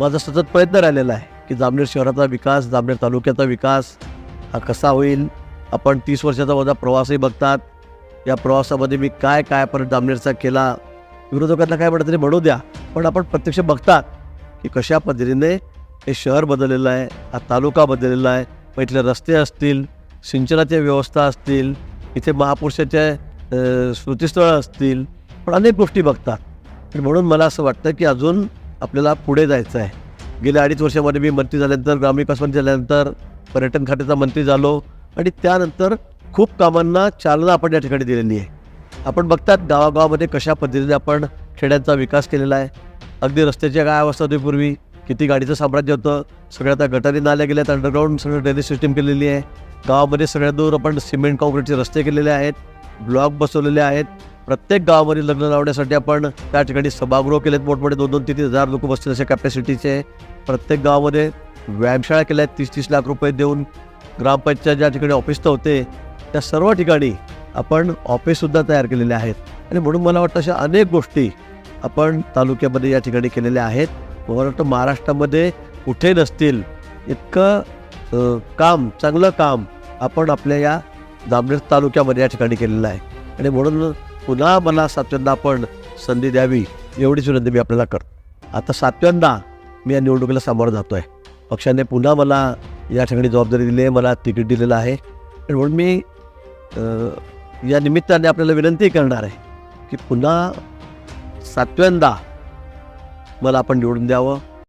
माझा सतत प्रयत्न राहिलेला आहे की जामनेर शहराचा विकास जामनेर तालुक्याचा विकास हा कसा होईल? आपण तीस वर्षाचा माझा प्रवासही बघतात. या प्रवासामध्ये मी काय काय परत जामनेरचा केला? विरोधकांना काय म्हणत तरी म्हणू द्या. पण आपण प्रत्यक्ष बघतात की कशा पद्धतीने हे शहर बदललेलं आहे हा तालुका बदललेला आहे. मग इथले रस्ते असतील सिंचनाच्या व्यवस्था असतील इथे महापुरुषाच्या अ, स्मृतिस्थळं असतील. पण अनेक गोष्टी बघतात. म्हणून मला असं वाटतं की अजून आपल्याला पुढे जायचं आहे. गेल्या अडीच वर्षामध्ये मी मंत्री झाल्यानंतर ग्रामविकास मंत्री झाल्यानंतर पर्यटन खात्याचा मंत्री झालो आणि त्यानंतर खूप कामांना चालना आपण या ठिकाणी दिलेली आहे. आपण बघतात गावागावामध्ये कशा पद्धतीने आपण खेड्यांचा विकास केलेला आहे. अगदी रस्त्याची काय अवस्था होती पूर्वी? किती गाडीचं साम्राज्य होतं? सगळ्या आता गटारी नाल्या गेल्यात अंडरग्राऊंड सगळं ड्रेनेज सिस्टीम केलेली आहे. गावामध्ये सगळ्यात दूर आपण सिमेंट कॉन्क्रीटचे रस्ते केलेले आहेत. ब्लॉक बसवलेले आहेत. प्रत्येक गावामध्ये लग्न लावण्यासाठी आपण त्या ठिकाणी सभागृह केलेत. मोठमोठे दोन दोन तीन तीन हजार लोक बसतील अशा कॅपॅसिटीचे प्रत्येक गावामध्ये व्यायामशाळा केल्या आहेत तीस तीस लाख रुपये देऊन ग्रामपंचायत ज्या ठिकाणी ऑफिस तर होते त्या सर्व ठिकाणी आपण ऑफिससुद्धा तयार केलेले आहेत. आणि म्हणून मला वाटतं अशा अनेक गोष्टी आपण तालुक्यामध्ये या ठिकाणी केलेल्या आहेत. मला वाटतं महाराष्ट्रामध्ये कुठे नसतील इतकं काम चांगलं काम आपण आपल्या या जामनेर तालुक्यामध्ये या ठिकाणी केलेलं आहे. आणि म्हणून पुन्हा मला सातव्यांदा आपण संधी द्यावी एवढीच विनंती मी आपल्याला करतो. आता सातव्यांदा मी या निवडणुकीला सामोरं जातो आहे पक्षाने पुन्हा मला या ठिकाणी जबाबदारी दिली आहे मला तिकीट दिलेलं आहे. म्हणून मी या निमित्ताने आपल्याला विनंती करणार आहे की पुन्हा सातव्यांदा मला आपण निवडून द्यावं.